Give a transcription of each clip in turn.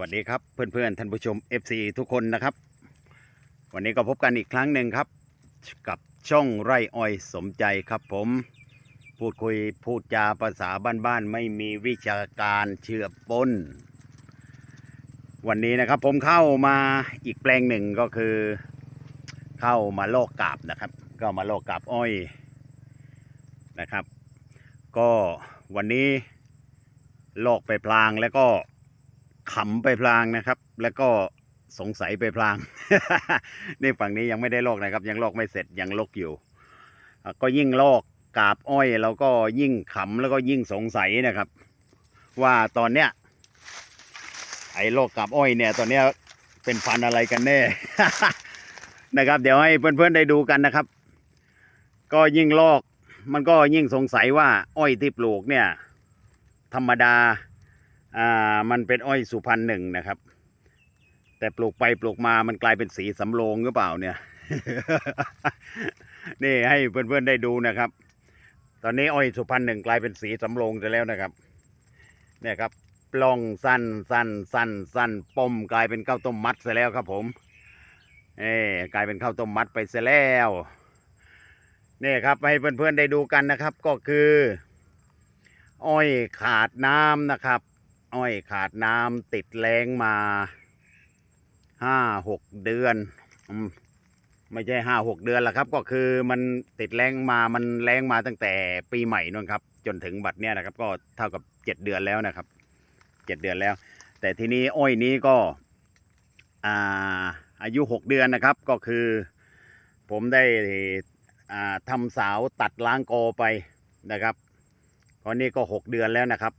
วัสดีครับเพื่อนๆท่านผู้ชม FC ทุกคนนะครับ วันนี้ก็พบกันอีกครั้งหนึ่งครับ กับช่องไร่อ้อยสมใจครับผม พูดคุยพูดจาภาษาบ้านๆไม่มีวิชาการเชื่อปนวันนี้นะครับผมเข้ามาอีกแปลงหนึ่งก็คือ เข้ามาโลกกาบนะครับ ก็มาโลกกาบอ้อยนะครับ ก็วันนี้โลกไปพลางแล้วก็ ขำไปพลางนะครับ แล้วก็สงสัยไปพลาง นี่ฝั่งนี้ยังไม่ได้ลอกนะครับ ยังลอกไม่เสร็จยังลอกอยู่ ก็ยิ่งลอกกาบอ้อยเราก็ยิ่งขำแล้วก็ยิ่งสงสัยนะครับ ว่าตอนเนี้ยไอ้โรคกาบอ้อยเนี่ยตอนเนี้ยเป็นพันอะไรกันแน่นะครับ เดี๋ยวให้เพื่อนๆได้ดูกันนะครับ ก็ยิ่งลอก มันก็ยิ่งสงสัยว่า อ้อยที่ปลูกเนี่ย ธรรมดา อ่ามันเป็นอ้อยสุพรรณหนึ่งนะครับ แต่ปลูกไปปลูกมามันกลายเป็นสีสำโรงหรือเปล่าเนี่ย นี่ให้เพื่อนๆได้ดูนะครับ ตอนนี้อ้อยสุพรรณหนึ่งกลายเป็นสีสำโรงไปแล้วนะครับ เนี่ยครับปล้องสั้นสั้นสั้นสั้นปมกลายเป็นข้าวต้มมัดซะแล้วครับผมเอ้กลายเป็นข้าวต้มมัดไปซะแล้วนี่ครับให้เพื่อนๆได้ดูกันนะครับ ก็คือ อ้อยขาดน้ำนะครับ อ้อยขาดน้ำติดแรงมาห้าหกเดือนไม่ใช่ห้าหกเดือนละครับ ก็คือมันติดแรงมามันแรงมาตั้งแต่ปีใหม่นู่นครับ จนถึงบัดเนี้ยนะครับ ก็เท่ากับเจ็ดเดือนแล้วนะครับเจ็ดเดือนแล้ว แต่ทีนี้อ้อยนี้ก็อาอายุหกเดือนนะครับ ก็คือ ผมได้ทำสาวตัดล้างกอไปนะครับตอนนี้ก็หกเดือนแล้วนะครับ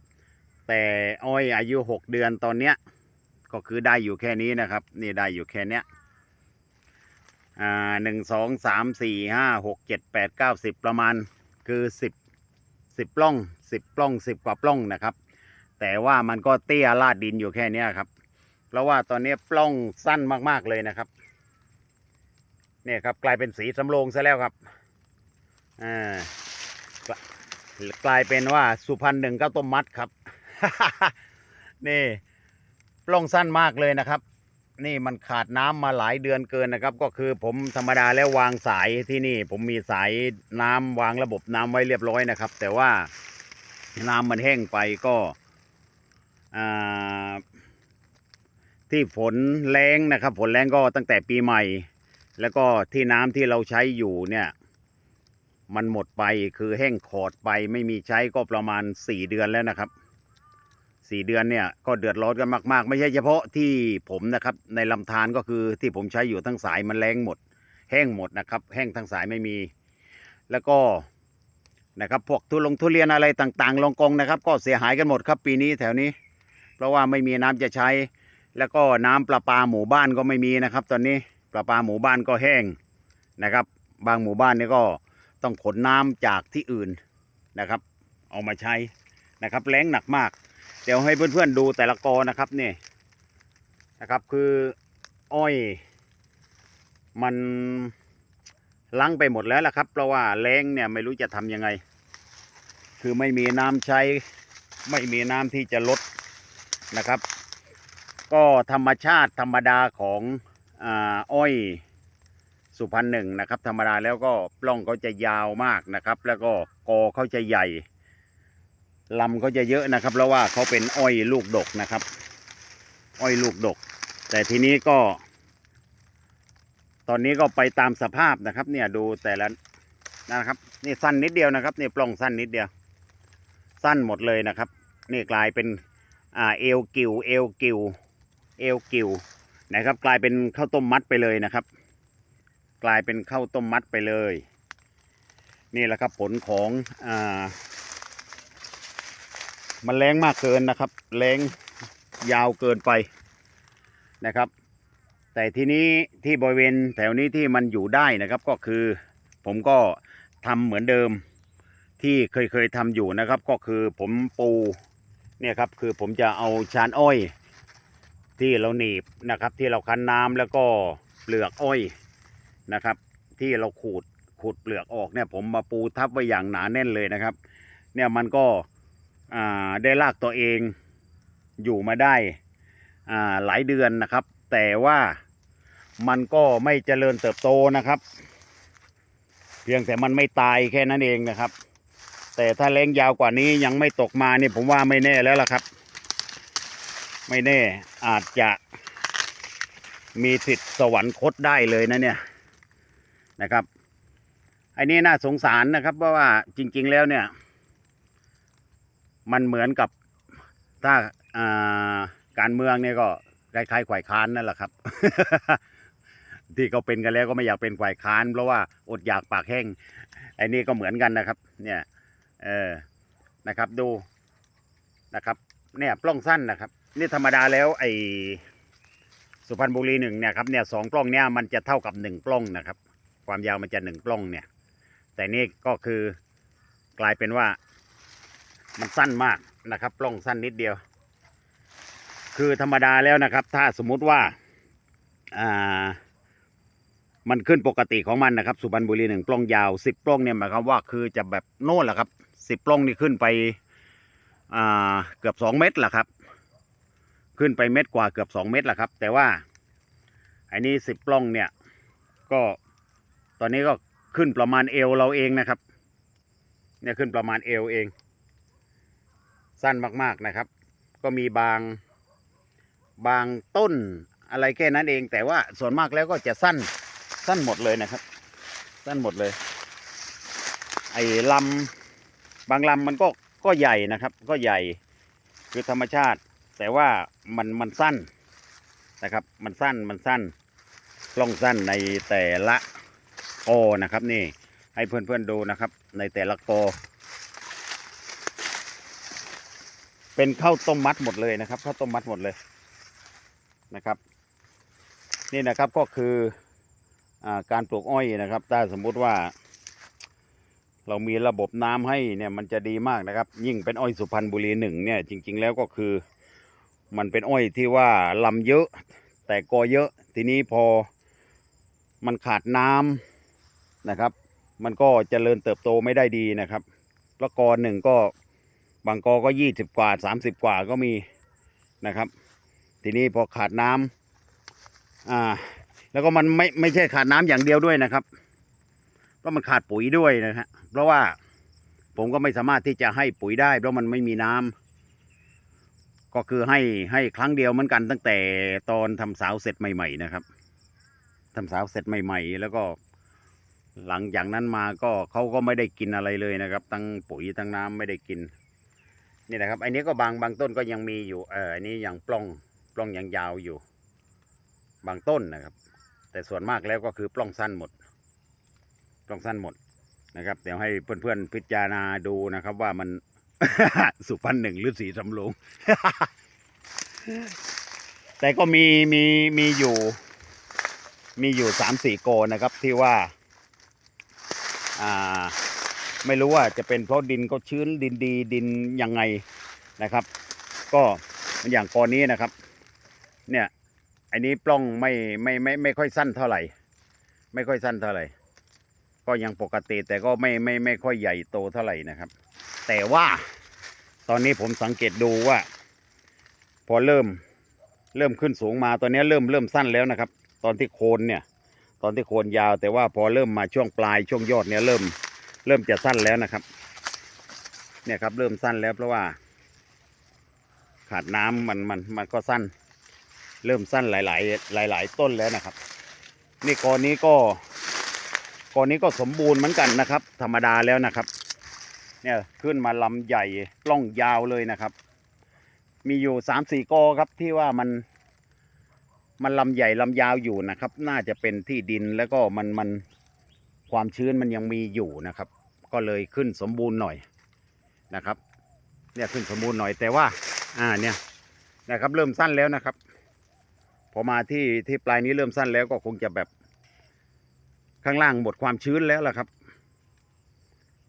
แต่อ้อยอายุหกเดือนตอนเนี้ยก็คือได้อยู่แค่นี้นะครับ นี่ได้อยู่แค่เนี้ยอ่าหนึ่งสองสามสี่ห้าหกเจ็ดแปดเก้าสิบประมาณคือสิบสิบปล้องสิบปล้องสิบกว่าปล้องนะครับ แต่ว่ามันก็เตี้ยลาดดินอยู่แค่เนี้ยครับ เพราะว่าตอนนี้ปล้องสั้นมากๆเลยนะครับ เนี่ยครับกลายเป็นสีสำโรงซะแล้วครับอ่ากลายเป็นว่าสุพรรณหนึ่งข้าวต้มมัดครับ นี่ปล้องสั้นมากเลยนะครับ นี่มันขาดน้ำมาหลายเดือนเกินนะครับ ก็คือผมธรรมดาแล้ววางสายที่นี่ ผมมีสายน้ำวางระบบน้ำไว้เรียบร้อยนะครับ แต่ว่าน้ำมันแห้งไปก็ที่ฝนแรงนะครับ ฝนแรงก็ตั้งแต่ปีใหม่ แล้วก็ที่น้ำที่เราใช้อยู่เนี่ยมันหมดไปคือแห้งขอดไปไม่มีใช้ก็ประมาณสี่เดือนแล้วนะครับ สี่เดือนเนี่ยก็เดือดร้อนกันมาก ๆ ไม่ใช่เฉพาะที่ผมนะครับในลำธารก็คือที่ผมใช้อยู่ทั้งสายมันแรงหมด แห้งหมดนะครับ แห้งทั้งสายไม่มี แล้วก็นะครับพวกทุลงทุเรียนอะไรต่างๆลงกองนะครับ ก็เสียหายกันหมดครับปีนี้แถวนี้ เพราะว่าไม่มีน้ำจะใช้ แล้วก็น้ำประปาหมู่บ้านก็ไม่มีนะครับ ตอนนี้ประปาหมู่บ้านก็แห้งนะครับ บางหมู่บ้านนี่ก็ต้องขนน้ำจากที่อื่นนะครับ เอามาใช้นะครับแรงหนักมาก เดี๋ยวให้เพื่อนๆดูแต่ละกอนะครับนี่นะครับคืออ้อย มันลังไปหมดแล้วล่ะครับ เพราะว่าแรงเนี่ยไม่รู้จะทำยังไง คือไม่มีน้ำใช้ ไม่มีน้ำที่จะลดนะครับ ก็ธรรมชาติธรรมดาของอาอ้อยสุพรรณหนึ่งนะครับ ธรรมดาแล้วก็ปล้องเขาจะยาวมากนะครับ แล้วก็กอเขาจะใหญ่ ลำเขาจะเยอะนะครับ เพราะว่าเขาเป็นอ้อยลูกดกนะครับ อ้อยลูกดก แต่ทีนี้ก็ ตอนนี้ก็ไปตามสภาพนะครับ เนี่ยดูแต่ละนะครับ นี่สั้นนิดเดียวนะครับนี่ปล้องสั้นนิดเดียว สั้นหมดเลยนะครับ นี่กลายเป็นอ่าเอวกิวเอวกิวเอวกิวนะครับ กลายเป็นข้าวต้มมัดไปเลยนะครับ กลายเป็นข้าวต้มมัดไปเลย นี่แหละครับผลของอ่า มันแรงมากเกินนะครับ แรงยาวเกินไปนะครับ แต่ทีนี้ที่บริเวณแถวนี้ที่มันอยู่ได้นะครับก็คือ ผมก็ทำเหมือนเดิมที่เคยเคยทำอยู่นะครับ ก็คือผมปูเนี่ยครับคือผมจะเอาชานอ้อย ที่เราหนีบนะครับ ที่เราคั้นน้ำแล้วก็เปลือกอ้อยนะครับ ที่เราขูดขูดเปลือกออกเนี่ย ผมมาปูทับไว้อย่างหนาแน่นเลยนะครับ เนี่ยมันก็ ได้ลากตัวเองอยู่มาได้หลายเดือนนะครับ แต่ว่ามันก็ไม่เจริญเติบโตนะครับ เพียงแต่มันไม่ตายแค่นั้นเองนะครับ แต่ถ้าแรงยาวกว่านี้ยังไม่ตกมานี่ผมว่าไม่แน่แล้วล่ะครับ ไม่แน่อาจจะมีสิทธิ์สวรรคตได้เลยนะเนี่ยนะครับอันนี้น่าสงสารนะครับเพราะว่าจริง ๆ แล้วเนี่ย มันเหมือนกับถ้าการเมืองเนี่ยก็คล้ายๆฝ่ายค้านนั่นแหละครับ ที่เขาเป็นกันแล้วก็ไม่อยากเป็นฝ่ายค้าน เพราะว่าอดอยากปากแห้งไอ้นี่ก็เหมือนกันนะครับ เนี่ย เออนะครับ ดูนะครับ เนี่ยปล้องสั้นนะครับ นี่ธรรมดาแล้ว ไอ้สุพรรณบุรีหนึ่งเนี่ยครับเนี่ยสองปล้องเนี่ยมันจะเท่ากับหนึ่งปล้องนะครับ ความยาวมันจะหนึ่งปล้องเนี่ย แต่นี่ก็คือกลายเป็นว่า มันสั้นมากนะครับปล้องสั้นนิดเดียว คือธรรมดาแล้วนะครับ ถ้าสมมุติว่าอ่ามันขึ้นปกติของมันนะครับ สุพรรณบุรีหนึ่งปล้องยาวสิบปล้องเนี่ยหมายความว่าคือจะแบบโน่นแหละครับสิบปล้องนี่ขึ้นไปอ่าเกือบสองเมตรแหละครับ ขึ้นไปเมตรกว่าเกือบสองเมตรแหละครับ แต่ว่าไอ้นี่สิบปล้องเนี่ย ก็ตอนนี้ก็ขึ้นประมาณเอวเราเองนะครับ เนี่ยขึ้นประมาณเอวเอง สั้นมากๆนะครับ ก็มีบางบางต้นอะไรแค่นั้นเอง แต่ว่าส่วนมากแล้วก็จะสั้นสั้นหมดเลยนะครับ สั้นหมดเลย ไอ้ลำบางลำมันก็ก็ใหญ่นะครับ ก็ใหญ่คือธรรมชาติ แต่ว่ามันมันสั้นนะครับ มันสั้นมันสั้นกล้องสั้นในแต่ละกอนะครับ นี่ให้เพื่อนๆดูนะครับ ในแต่ละกอ เป็นข้าวต้มมัดหมดเลยนะครับข้าวต้มมัดหมดเลยนะครับ นี่นะครับก็คืออการปลูกอ้อยนะครับ ถ้าสมมุติว่า เรามีระบบน้ำให้เนี่ยมันจะดีมากนะครับ ยิ่งเป็นอ้อยสุพรรณบุรีหนึ่งเนี่ยจริง ๆ แล้วก็คือมันเป็นอ้อยที่ว่าลำเยอะ แต่กอเยอะทีนี้พอมันขาดน้ำนะครับ มันก็เจริญเติบโตไม่ได้ดีนะครับแล้วกอหนึ่งก็ บางกอก็ยี่สิบกว่าสามสิบกว่าก็มีนะครับ ทีนี้พอขาดน้ำอ่าแล้วก็มันไม่ไม่ใช่ขาดน้ำอย่างเดียวด้วยนะครับ เพราะมันขาดปุ๋ยด้วยนะฮะเพราะว่าผมก็ไม่สามารถที่จะให้ปุ๋ยได้ เพราะมันไม่มีน้ำก็คือให้ให้ครั้งเดียวเหมือนกันตั้งแต่ตอนทำสาวเสร็จใหม่ ๆ นะครับทำสาวเสร็จใหม่ ๆ แล้วก็หลังจากนั้นมาก็เขาก็ไม่ได้กินอะไรเลยนะครับทั้งปุ๋ยทั้งน้ำไม่ได้กิน นี่นะครับ อันนี้ก็บางบางต้นก็ยังมีอยู่ เอออันนี้ยังปล้องปล้องยังยาวอยู่ บางต้นนะครับ แต่ส่วนมากแล้วก็คือปล้องสั้นหมด ปล้องสั้นหมดนะครับ เดี๋ยวให้เพื่อนๆพิจารณาดูนะครับว่ามัน สุพรรณหนึ่งหรือสีสำโรง แต่ก็มีมีมีอยู่ มีอยู่สามสี่โกนะครับที่ว่า อ่า ไม่รู้ว่าจะเป็นเพราะดินก็ชื้นดินดีดินยังไงนะครับ ก็อย่างกอนี้นะครับ เนี่ยอันนี้ปล้องไม่ไม่ไม่ไม่ค่อยสั้นเท่าไหร่ ไม่ค่อยสั้นเท่าไหร่ ก็ยังปกติแต่ก็ไม่ไม่ไม่ค่อยใหญ่โตเท่าไหร่นะครับ แต่ว่าตอนนี้ผมสังเกตดูว่า พอเริ่มเริ่มขึ้นสูงมาตอนนี้เริ่มเริ่มสั้นแล้วนะครับ ตอนที่โคนเนี่ย ตอนที่โคนยาวแต่ว่าพอเริ่มมาช่วงปลายช่วงยอดเนี่ยเริ่ม เริ่มจะสั้นแล้วนะครับ เนี่ยครับเริ่มสั้นแล้วเพราะว่า ขาดน้ำมันมันมันก็สั้น เริ่มสั้นหลายๆหลายๆต้นแล้วนะครับ นี่กอนี้ก็กอนี้ก็สมบูรณ์เหมือนกันนะครับ ธรรมดาแล้วนะครับ เนี่ยขึ้นมาลำใหญ่ล้องยาวเลยนะครับ มีอยู่สามสี่กอครับที่ว่ามันมันลำใหญ่ลำยาวอยู่นะครับ น่าจะเป็นที่ดินแล้วก็มันมันความชื้นมันยังมีอยู่นะครับ ก็เลยขึ้นสมบูรณ์หน่อยนะครับเนี่ยขึ้นสมบูรณ์หน่อยแต่ว่าอ่าเนี่ยนะครับเริ่มสั้นแล้วนะครับพอมาที่ที่ปลายนี้เริ่มสั้นแล้วก็คงจะแบบข้างล่างหมดความชื้นแล้วล่ะครับ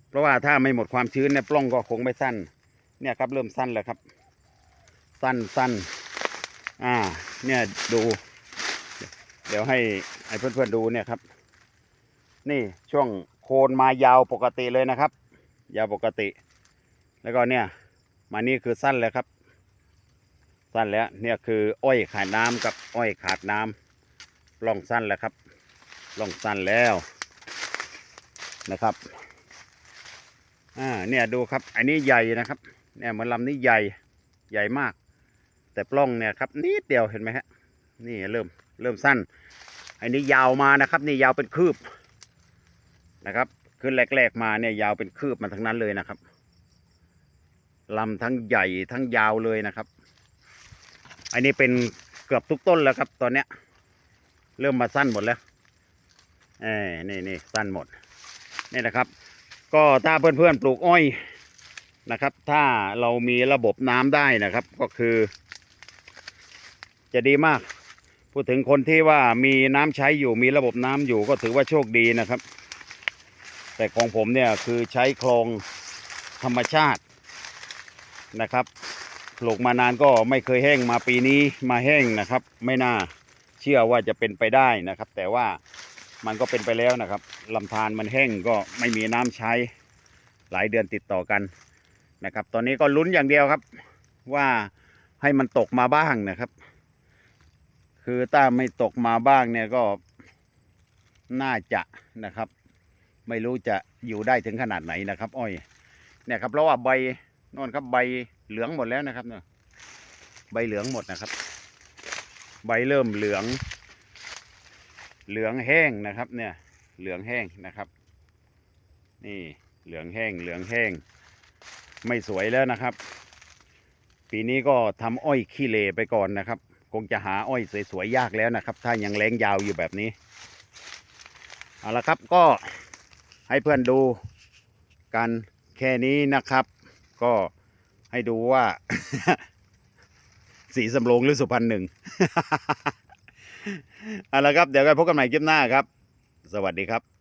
เพราะว่าถ้าไม่หมดความชื้นเนี่ยปล้องก็คงไม่สั้น เนี่ยครับเริ่มสั้นแล้วครับ สั้นสั้นอ่า เนี่ยดู เดี๋ยวให้ให้เพื่อนๆดูเนี่ยครับ นี่ช่วง โคนมายาวปกติเลยนะครับ ยาวปกติ แล้วก็เนี่ย มานี่คือสั้นแล้วครับ สั้นแล้วเนี่ยคืออ้อยขาดน้ำกับอ้อยขาดน้ำปล่องสั้นแล้วครับปล่องสั้นแล้วนะครับอ่าเนี่ยดูครับ อันนี้ใหญ่นะครับ เนี่ยเหมือนลำนี้ใหญ่ใหญ่มาก แต่ปล้องเนี่ยครับนิดเดียวเห็นไหมฮะนี่เริ่มเริ่มสั้น อันนี้ยาวมานะครับ นี่ยาวเป็นคืบ นะครับคือแรกๆมาเนี่ยยาวเป็นคืบมาทั้งนั้นเลยนะครับลำทั้งใหญ่ทั้งยาวเลยนะครับ อันนี้เป็นเกือบทุกต้นแล้วครับ ตอนเนี้ย เริ่มมาสั้นหมดแล้วเอ้นี่นี่สั้นหมดนี่นะครับ ก็ถ้าเพื่อนๆปลูกอ้อยนะครับ ถ้าเรามีระบบน้ำได้นะครับ ก็คือ จะดีมาก พูดถึงคนที่ว่ามีน้ำใช้อยู่มีระบบน้ำอยู่ก็ถือว่าโชคดีนะครับ แต่ของผมเนี่ยคือใช้คลองธรรมชาตินะครับปลูกมานานก็ไม่เคยแห้งมาปีนี้มาแห้งนะครับ ไม่น่าเชื่อว่าจะเป็นไปได้นะครับ แต่ว่ามันก็เป็นไปแล้วนะครับลำธารมันแห้งก็ไม่มีน้ำใช้หลายเดือนติดต่อกันนะครับ ตอนนี้ก็ลุ้นอย่างเดียวครับ ว่าให้มันตกมาบ้างนะครับ คือถ้าไม่ตกมาบ้างเนี่ยก็น่าจะนะครับ ไม่รู้จะอยู่ได้ถึงขนาดไหนนะครับ อ้อย เนี่ยครับเพราะว่าใบนอนครับใบเหลืองหมดแล้วนะครับเนี่ยใบเหลืองหมดนะครับ ใบเริ่มเหลือง เหลืองแห้งนะครับ เนี่ย เหลืองแห้งนะครับ นี่เหลืองแห้ง เหลืองแห้ง ไม่สวยแล้วนะครับ ปีนี้ก็ทำอ้อยขี้เลไปก่อนนะครับ คงจะหาอ้อยสวยๆยากแล้วนะครับ ถ้ายังแรงยาวอยู่แบบนี้เอาละครับก็ ให้เพื่อนดูกันแค่นี้นะครับ ก็ให้ดูว่า สีสำโรงหรือสุพรรณหนึ่งเอาละครับ เดี๋ยวกันพบกันใหม่คลิปหน้าครับ สวัสดีครับ